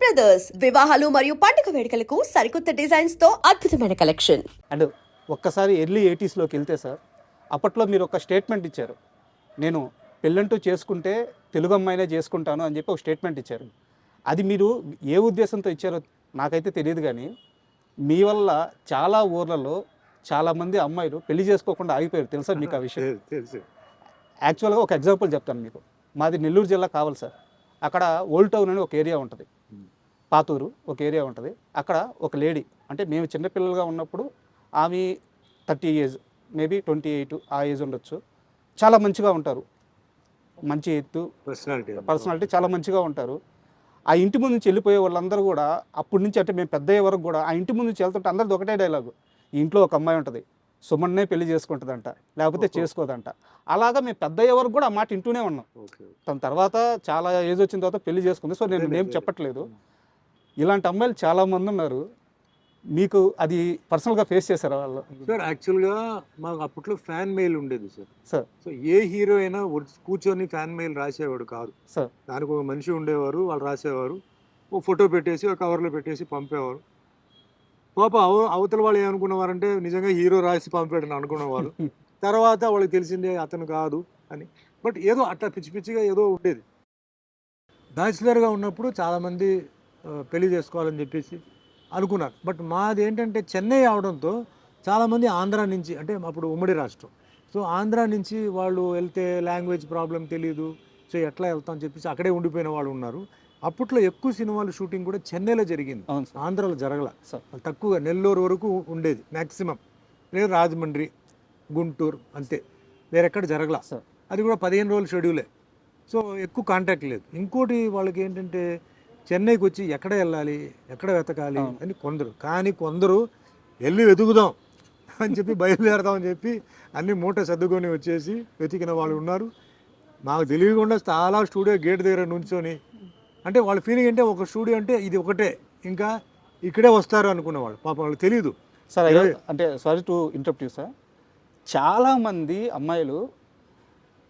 Brothers వివాహాలు మరియు పండుగ వేడుకలకు సరికొత్త డిజైన్స్తో అద్భుతమైన కలెక్షన్ అండ్ ఒక్కసారి ఎర్లీ ఎయిటీస్లోకి వెళ్తే సార్ అప్పట్లో మీరు ఒక స్టేట్మెంట్ ఇచ్చారు. నేను పెళ్ళంటూ చేసుకుంటే తెలుగు అమ్మాయినే చేసుకుంటాను అని చెప్పి ఒక స్టేట్మెంట్ ఇచ్చారు. అది మీరు ఏ ఉద్దేశంతో ఇచ్చారో నాకైతే తెలియదు కానీ మీ వల్ల చాలా ఊర్లలో చాలామంది అమ్మాయిలు పెళ్ళి చేసుకోకుండా ఆగిపోయారు. తెలుసా మీకు ఆ విషయం? తెలుసు, తెలుసు యాక్చువల్గా ఒక ఎగ్జాంపుల్ చెప్తాను మీకు. మాది నెల్లూరు జిల్లా కావాలి సార్. అక్కడ ఓల్డ్ టౌన్ అని ఒక ఏరియా ఉంటుంది. పాతూరు ఒక ఏరియా ఉంటుంది. అక్కడ ఒక లేడీ అంటే మేము చిన్నపిల్లలుగా ఉన్నప్పుడు ఆమె thirty age maybe twenty eight ఆ ఏజ్ ఉండొచ్చు. చాలా మంచిగా ఉంటారు. మంచి ఎత్తు పర్సనాలిటీ పర్సనాలిటీ చాలా మంచిగా ఉంటారు. ఆ ఇంటి ముందు నుంచి వెళ్ళిపోయే వాళ్ళందరూ కూడా అప్పటి నుంచి అంటే మేము పెద్ద వరకు కూడా ఆ ఇంటి ముందు నుంచి వెళ్తుంటే అందరిది ఒకటే డైలాగు. ఇంట్లో ఒక అమ్మాయి ఉంటుంది. సుమన్నే పెళ్ళి చేసుకుంటుందంట. లేకపోతే. చేసుకోదంట. అలాగా మేము పెద్ద వరకు కూడా ఆ మాట ఇంటూనే ఉన్నాం. తన తర్వాత చాలా ఏజ్ వచ్చిన తర్వాత పెళ్ళి చేసుకుంది. సో నేను నేమ్ చెప్పట్లేదు. ఇలాంటి అమ్మాయిలు చాలా మంది ఉన్నారు. మీకు అది పర్సనల్గా ఫేస్ చేశారు వాళ్ళు? సార్ యాక్చువల్గా మాకు అప్పట్లో ఫ్యాన్ మెయిల్ ఉండేది సార్. సార్. సో ఏ హీరో అయినా కూర్చొని ఫ్యాన్ మెయిల్ రాసేవాడు కాదు. సార్. దానికి ఒక మనిషి ఉండేవారు వాళ్ళు రాసేవారు. ఓ ఫోటో పెట్టేసి ఒక కవర్లో పెట్టేసి పంపేవారు. పాప అవ అవతల వాళ్ళు ఏమనుకునేవారంటే నిజంగా హీరో రాసి పంపాడని అనుకునేవారు తర్వాత వాళ్ళకి తెలిసిందే అతను కాదు అని. బట్ ఏదో అట్లా పిచ్చి పిచ్చిగా ఏదో ఉండేది. బ్యాచిలర్గా ఉన్నప్పుడు చాలామంది పెళ్ళి చేసుకోవాలని చెప్పేసి అనుకున్నారు. బట్ మాది ఏంటంటే చెన్నై అవడంతో చాలామంది ఆంధ్ర నుంచి అంటే అప్పుడు ఉమ్మడి రాష్ట్రం. సో ఆంధ్ర నుంచి వాళ్ళు వెళ్తే లాంగ్వేజ్ ప్రాబ్లం తెలియదు సో ఎట్లా వెళ్తాం అని చెప్పేసి అక్కడే ఉండిపోయిన వాళ్ళు ఉన్నారు. అప్పట్లో ఎక్కువ సినిమాలు షూటింగ్ కూడా చెన్నైలో జరిగింది. ఆంధ్రాలో జరగల. సార్. తక్కువగా నెల్లూరు వరకు ఉండేది మ్యాక్సిమం లేదు రాజమండ్రి గుంటూరు అంతే. వేరెక్కడ జరగల. అది కూడా పదిహేను రోజుల షెడ్యూలే. సో ఎక్కువ కాంటాక్ట్ లేదు. ఇంకోటి వాళ్ళకి ఏంటంటే చెన్నైకి వచ్చి ఎక్కడ వెళ్ళాలి? ఎక్కడ వెతకాలి. అని కొందరు. కానీ కొందరు వెళ్ళి వెతుకుదాం అని చెప్పి బయలుదేరదాం అని చెప్పి అన్ని మూట సర్దుకొని వచ్చేసి వెతికిన వాళ్ళు ఉన్నారు. మాకు తెలియకుండా చాలా స్టూడియో గేట్ దగ్గర నుంచొని అంటే వాళ్ళ ఫీలింగ్ అంటే ఒక స్టూడియో అంటే ఇది ఒకటే. ఇంకా ఇక్కడే వస్తారు అనుకునేవాళ్ళు పాపం వాళ్ళకి తెలియదు సార్ అంటే సారీ టు ఇంటరప్ట్ సార్ చాలామంది అమ్మాయిలు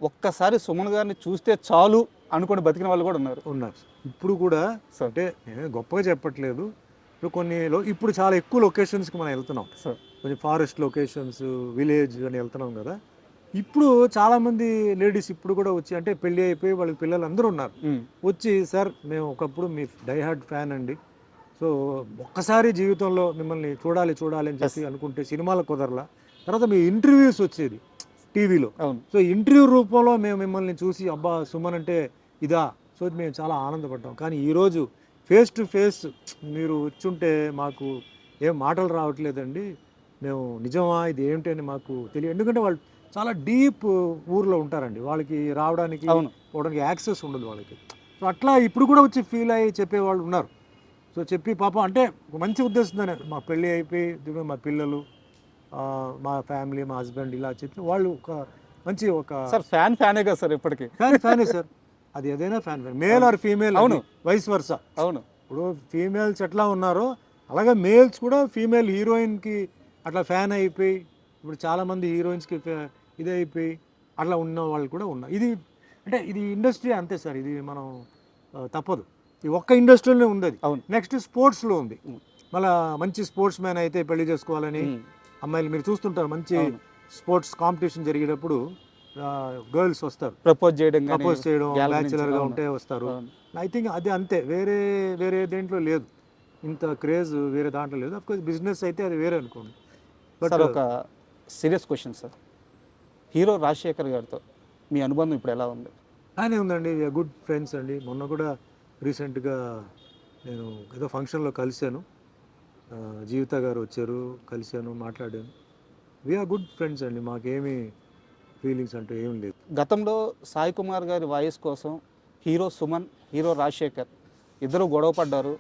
ఒక్కసారి సుమన్ గారిని చూస్తే చాలు అనుకొని బతికిన వాళ్ళు కూడా ఉన్నారు. ఉన్నారు. ఇప్పుడు కూడా సార్. అంటే నేను గొప్పగా చెప్పట్లేదు. ఇప్పుడు కొన్ని లో- ఇప్పుడు చాలా ఎక్కువ లొకేషన్స్కి మనం వెళ్తున్నాం. సార్. కొంచెం ఫారెస్ట్ లొకేషన్స్ విలేజ్ అని వెళ్తున్నాం కదా. ఇప్పుడు చాలామంది లేడీస్ ఇప్పుడు కూడా వచ్చి అంటే పెళ్ళి అయిపోయి వాళ్ళకి పిల్లలు అందరూ ఉన్నారు వచ్చి సార్ మేము ఒకప్పుడు మీ డైహార్డ్ ఫ్యాన్ అండి. సో ఒక్కసారి జీవితంలో మిమ్మల్ని చూడాలి చూడాలి అని చెప్పి అనుకుంటే సినిమాలు కుదరలా. తర్వాత మీ ఇంటర్వ్యూస్ వచ్చేది టీవీలో. సో ఇంటర్వ్యూ రూపంలో మేము మిమ్మల్ని చూసి అబ్బా సుమన్ అంటే ఇదా. సో మేము చాలా ఆనందపడ్డాం. కానీ ఈరోజు ఫేస్ టు ఫేస్ మీరు వచ్చుంటే మాకు ఏం మాటలు రావట్లేదండి. మేము నిజమా? ఇది ఏంటి అని మాకు తెలియదు ఎందుకంటే వాళ్ళు చాలా డీప్ ఊర్లో ఉంటారండి. వాళ్ళకి రావడానికి పోవడానికి యాక్సెస్ ఉండదు వాళ్ళకి. సో అట్లా ఇప్పుడు కూడా వచ్చి ఫీల్ అయ్యి చెప్పేవాళ్ళు ఉన్నారు. సో చెప్పి పాపం అంటే ఒక మంచి ఉద్దేశంతోనే మా పెళ్ళి అయిపోయి మా పిల్లలు మా ఫ్యామిలీ మా హస్బెండ్ ఇలా చెప్పి వాళ్ళు ఒక మంచి ఒక సార్ ఫ్యాన్ ఫ్యానే కదా సార్ ఇప్పటికీ. ఫ్యాన్ ఫ్యానే సార్. అది ఏదైనా fan fan male or female అవును. వైస్ వర్సా అవును. ఇప్పుడు ఫీమేల్స్ ఎట్లా ఉన్నారో అలాగే మేల్స్ కూడా ఫీమేల్ హీరోయిన్కి అట్లా ఫ్యాన్ అయిపోయి ఇప్పుడు చాలామంది హీరోయిన్స్కి ఇది అయిపోయి అట్లా ఉన్న వాళ్ళు కూడా ఉన్నారు. ఇది అంటే ఇది ఇండస్ట్రీ అంతే సార్. ఇది మనం తప్పదు. ఈ ఒక్క ఇండస్ట్రీలోనే ఉంది అది అవును. నెక్స్ట్ స్పోర్ట్స్లో ఉంది. మళ్ళా మంచి స్పోర్ట్స్ మ్యాన్ అయితే పెళ్ళి చేసుకోవాలని అమ్మాయిలు మీరు చూస్తుంటారు మంచి స్పోర్ట్స్ కాంపిటీషన్ జరిగేటప్పుడు గర్ల్స్ వస్తారు. ప్రపోజ్ చేయడం ప్రపోజ్ చేయడం బ్యాచులర్గా అవును. ఉంటే వస్తారు. ఐ థింక్ అది అంతే. వేరే వేరే దేంట్లో లేదు. ఇంత క్రేజ్ వేరే దాంట్లో లేదు. అఫ్కోర్స్ బిజినెస్ అయితే అది వేరే అనుకోండి. బట్ ఒక serious question sir. Hero Rajasekhar గారితో మీ అనుబంధం ఇప్పుడు ఎలా ఉంది? బాగానే ఉందండి. గుడ్ ఫ్రెండ్స్ అండి. మొన్న కూడా రీసెంట్గా నేను ఏదో ఫంక్షన్లో కలిశాను. జీవిత గారు వచ్చారు కలిశాను మాట్లాడాను. వీఆర్ గుడ్ ఫ్రెండ్స్ అండి. మాకేమీ ఫీలింగ్స్ అంటూ ఏం లేదు. గతంలో సాయి కుమార్ గారి వాయిస్ కోసం హీరో సుమన్ హీరో రాజశేఖర్ ఇద్దరు గొడవ పడ్డారు.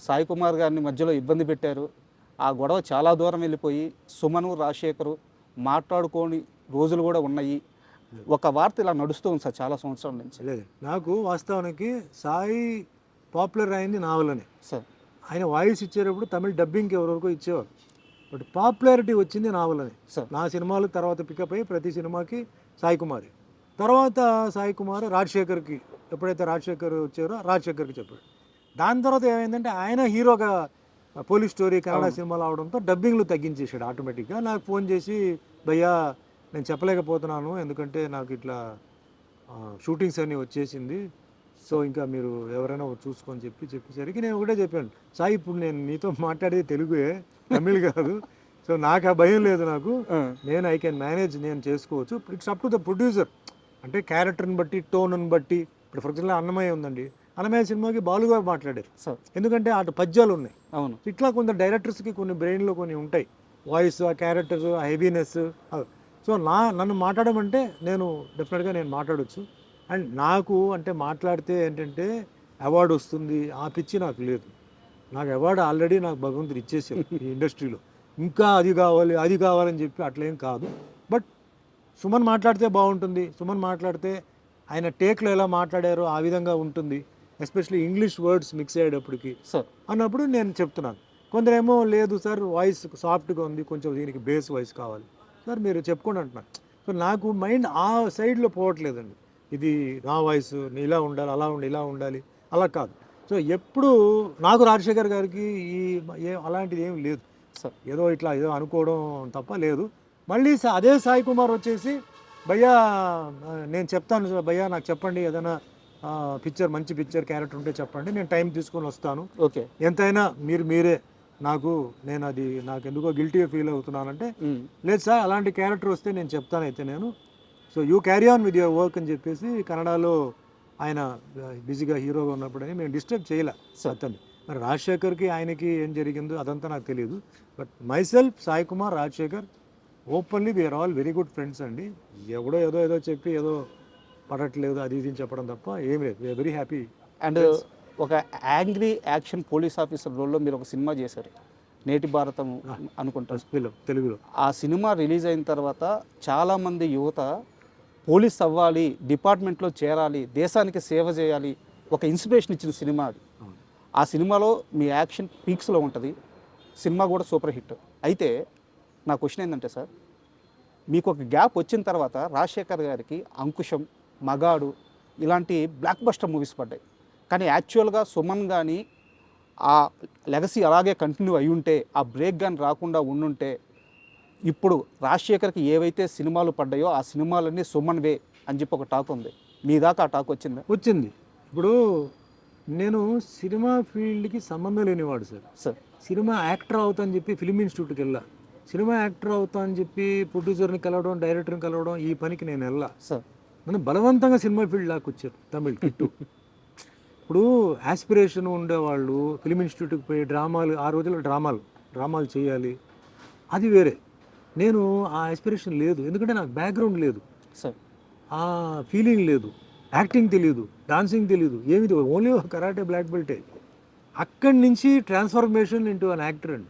సాయి కుమార్ గారిని మధ్యలో ఇబ్బంది పెట్టారు. ఆ గొడవ చాలా దూరం వెళ్ళిపోయి సుమను రాజశేఖరు మాట్లాడుకోని రోజులు కూడా ఉన్నాయి. ఒక వార్త ఇలా నడుస్తూ ఉంది సార్ చాలా సంవత్సరాల నుంచి. లేదు. నాకు వాస్తవానికి సాయి పాపులర్ అయింది నా వల్లనే సార్. ఆయన వాయిస్ ఇచ్చేటప్పుడు తమిళ డబ్బింగ్కి ఎవరివరకు ఇచ్చేవారు బట్ పాపులారిటీ వచ్చింది నా వల్లనే సార్ నా సినిమాలు తర్వాత పికప్ అయ్యి ప్రతి సినిమాకి సాయి కుమార్. తర్వాత సాయి కుమార్ రాజశేఖర్కి ఎప్పుడైతే రాజశేఖర్ వచ్చారో రాజశేఖర్కి చెప్పాడు. దాని తర్వాత ఏమైందంటే ఆయన హీరోగా పోలీస్ స్టోరీ కన్నడ సినిమాలు అవడంతో డబ్బింగ్లు తగ్గించేసాడు ఆటోమేటిక్గా. నాకు ఫోన్ చేసి భయ్యా నేను చెప్పలేకపోతున్నాను ఎందుకంటే నాకు ఇట్లా షూటింగ్స్ అన్నీ వచ్చేసింది. సో ఇంకా మీరు ఎవరైనా చూసుకొని చెప్పి చెప్పేసరికి నేను ఒకటే చెప్పాను. సాయి ఇప్పుడు నేను నీతో మాట్లాడేది తెలుగుయే తమిళ్ కాదు. సో నాకు ఆ భయం లేదు నాకు. నేను ఐ కెన్ మేనేజ్ నేను చేసుకోవచ్చు. It's up to the producer. అంటే క్యారెక్టర్ని బట్టి టోన్ని బట్టి ఇప్పుడు ఫర్ ఎగ్జాంపుల్ అన్నమయ్య ఉందండి. అన్నమయ్య సినిమాకి బాలుగారు మాట్లాడారు. ఎందుకంటే అటు పద్యాలు ఉన్నాయి. అవును. ఇట్లా కొంత డైరెక్టర్స్కి కొన్ని బ్రెయిన్లో కొన్ని ఉంటాయి. వాయిస్ ఆ క్యారెక్టర్ ఆ హెవీనెస్ సో నా నన్ను మాట్లాడమంటే నేను డెఫినెట్గా నేను మాట్లాడొచ్చు. అండ్ నాకు అంటే మాట్లాడితే ఏంటంటే అవార్డు వస్తుంది. ఆ పిచ్చి నాకు లేదు. నాకు అవార్డు ఆల్రెడీ నాకు భగవంతుడు ఇచ్చేసారు ఈ ఇండస్ట్రీలో. ఇంకా అది కావాలి అది కావాలని చెప్పి అట్లేం కాదు. బట్ సుమన్ మాట్లాడితే బాగుంటుంది. సుమన్ మాట్లాడితే ఆయన టేక్లో ఎలా మాట్లాడారో ఆ విధంగా ఉంటుంది. ఎస్పెషల్లీ ఇంగ్లీష్ వర్డ్స్ మిక్స్ అయ్యేటప్పటికి. సార్ అన్నప్పుడు నేను చెప్తున్నాను. కొందరేమో లేదు సార్ వాయిస్ సాఫ్ట్గా ఉంది. కొంచెం దీనికి బేస్ వాయిస్ కావాలి. సార్ మీరు చెప్పుకోండి అంటున్నారు. సో నాకు మైండ్ ఆ సైడ్లో పోవట్లేదండి. ఇది నా వాయిస్ ఇలా ఉండాలి అలా ఉండాలి ఇలా ఉండాలి. అలా కాదు. సో ఎప్పుడు నాకు రాజశేఖర్ గారికి ఈ ఏ అలాంటిది ఏం లేదు. సార్ ఏదో ఇట్లా ఏదో అనుకోవడం తప్ప లేదు. మళ్ళీ అదే సాయి కుమార్ వచ్చేసి భయ్యా నేను చెప్తాను సార్, భయ్యా నాకు చెప్పండి ఏదైనా పిక్చర్ మంచి పిక్చర్ క్యారెక్టర్ ఉంటే చెప్పండి నేను టైం తీసుకొని వస్తాను. ఓకే. ఎంతైనా మీరు మీరే నాకు నేను అది నాకు ఎందుకో గిల్టీ ఫీల్ అవుతున్నానంటే. లేదు సార్ అలాంటి క్యారెక్టర్ వస్తే నేను చెప్తాను అయితే నేను so you carry on with your work అని చెప్పేసి కన్నడలో ఆయన బిజీగా హీరోగా ఉన్నప్పుడని మేము డిస్టర్బ్ చేయలే అతన్ని. మరి రాజశేఖర్కి ఆయనకి ఏం జరిగిందో అదంతా నాకు తెలియదు but myself Sai Kumar Rajasekhar openly we're all very good friends అండి. ఎవడో ఏదో ఏదో చెప్పి ఏదో పడట్లేదు అది ఇది చెప్పడం తప్ప ఏం లేదు. We are very happy and ఒక యాంగ్రీ యాక్షన్ పోలీస్ ఆఫీసర్ రోల్లో మీరు ఒక సినిమా చేశారు. నేటి భారతం అనుకుంటారు తెలుగులో. ఆ సినిమా రిలీజ్ అయిన తర్వాత చాలామంది యువత పోలీస్ అవ్వాలి డిపార్ట్మెంట్లో చేరాలి దేశానికి సేవ చేయాలి ఒక ఇన్స్పిరేషన్ ఇచ్చిన సినిమా అది. ఆ సినిమాలో మీ యాక్షన్ పీక్స్లో ఉంటుంది. సినిమా కూడా సూపర్ హిట్. అయితే నా క్వశ్చన్ ఏంటంటే సార్ మీకు ఒక గ్యాప్ వచ్చిన తర్వాత రాజశేఖర్ గారికి అంకుశం మగాడు ఇలాంటి బ్లాక్ బస్టర్ మూవీస్ పడ్డాయి. కానీ యాక్చువల్గా సుమన్ కానీ ఆ లెగసీ అలాగే కంటిన్యూ అయి ఉంటే ఆ బ్రేక్ కానీ రాకుండా ఉండుంటే ఇప్పుడు రాజశేఖర్కి ఏవైతే సినిమాలు పడ్డాయో ఆ సినిమాలన్నీ సుమన్వే అని చెప్పి ఒక టాక్ ఉంది. మీ దాకా ఆ టాక్ వచ్చిందా? వచ్చింది. ఇప్పుడు నేను సినిమా ఫీల్డ్కి సంబంధం లేనివాడు సార్. సార్. సినిమా యాక్టర్ అవుతా అని చెప్పి ఫిలిం ఇన్స్టిట్యూట్కి వెళ్ళా. సినిమా యాక్టర్ అవుతా అని చెప్పి ప్రొడ్యూసర్ని కలవడం డైరెక్టర్ని కలవడం ఈ పనికి నేను వెళ్ళా. సార్. నన్ను బలవంతంగా సినిమా ఫీల్డ్ లాక్కొచ్చారు వచ్చారు తమిళ్ కిట్టు. ఇప్పుడు ఆస్పిరేషన్ ఉండేవాళ్ళు ఫిలిం ఇన్స్టిట్యూట్కి పోయి డ్రామాలు ఆ రోజుల్లో డ్రామాలు డ్రామాలు చేయాలి. అది వేరే. నేను ఆ ఆస్పిరేషన్ లేదు. ఎందుకంటే నాకు బ్యాక్గ్రౌండ్ లేదు. సార్ ఆ ఫీలింగ్ లేదు. యాక్టింగ్ తెలియదు డాన్సింగ్ తెలియదు ఏమి ఓన్లీ కరాటే బ్లాక్ బెల్టే అక్కడి నుంచి ట్రాన్స్ఫర్మేషన్ ఇంటూ అన్ యాక్టర్ అండి.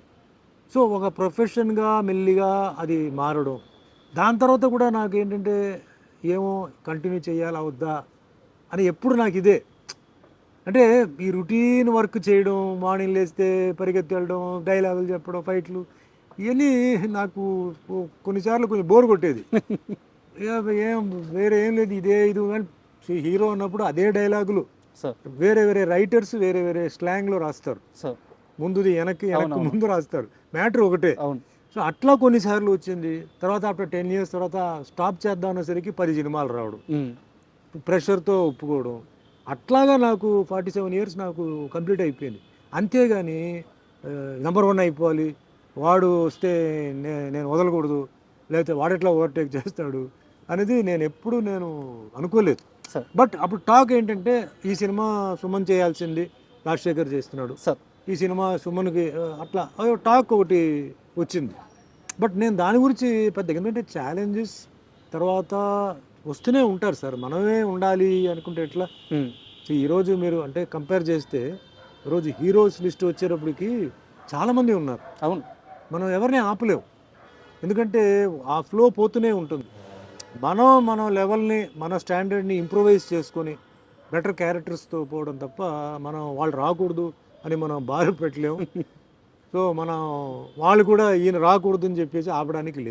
సో ఒక ప్రొఫెషన్గా మెల్లిగా అది మారడం. దాని తర్వాత కూడా నాకు ఏంటంటే ఏమో కంటిన్యూ చేయాలా వద్దా అని ఎప్పుడు నాకు ఇదే. అంటే ఈ రొటీన్ వర్క్ చేయడం మార్నింగ్ లేస్తే పరిగెత్తి వెళ్ళడం డైలాగులు చెప్పడం ఫైట్లు ఇవన్నీ నాకు కొన్నిసార్లు కొంచెం బోర్ కొట్టేది. ఏ- వేరే ఏం లేదు ఇదే ఇది అని హీరో ఉన్నప్పుడు అదే డైలాగులు. సార్. వేరే వేరే రైటర్స్ వేరే వేరే స్లాంగ్లో రాస్తారు. సార్. ముందుది వెనక్కి వెనక్కి. ముందు రాస్తారు. మ్యాటర్ ఒకటే. అవును. సో అట్లా కొన్నిసార్లు వచ్చింది. తర్వాత ఆఫ్టర్ టెన్ ఇయర్స్ తర్వాత స్టాప్ చేద్దాం అనేసరికి పది సినిమాలు రావడం. ప్రెషర్తో ఒప్పుకోవడం. అట్లాగా నాకు ఫార్టీ సెవెన్ ఇయర్స్ నాకు కంప్లీట్ అయిపోయింది. అంతేగాని నెంబర్ వన్ అయిపోవాలి. వాడు వస్తే నే నేను వదలకూడదు లేకపోతే వాడెట్లా ఓవర్టేక్ చేస్తాడు అనేది నేను ఎప్పుడు నేను అనుకోలేదు. సార్. బట్ అప్పుడు టాక్ ఏంటంటే ఈ సినిమా సుమన్ చేయాల్సింది రాజశేఖర్ చేస్తున్నాడు. సార్. ఈ సినిమా సుమన్కి అట్లా టాక్ ఒకటి వచ్చింది. బట్ నేను దాని గురించి పెద్ద ఎందుకంటే ఛాలెంజెస్ తర్వాత వస్తూనే ఉంటారు సార్. మనమే ఉండాలి అనుకుంటే ఎట్లా? ఈరోజు మీరు అంటే కంపేర్ చేస్తే ఈరోజు హీరోస్ లిస్ట్ వచ్చేటప్పటికి చాలామంది ఉన్నారు. అవును. మనం ఎవరిని ఆపలేవు ఎందుకంటే ఆ ఫ్లో పోతూనే ఉంటుంది. మనం మన లెవెల్ని మన స్టాండర్డ్ని ఇంప్రూవైజ్ చేసుకొని బెటర్ క్యారెక్టర్స్తో పోవడం తప్ప మనం వాళ్ళు రాకూడదు అని మనం బాధ పెట్టలేము సో మనం వాళ్ళు కూడా ఈయన రాకూడదు అని చెప్పేసి ఆపడానికి లేదు.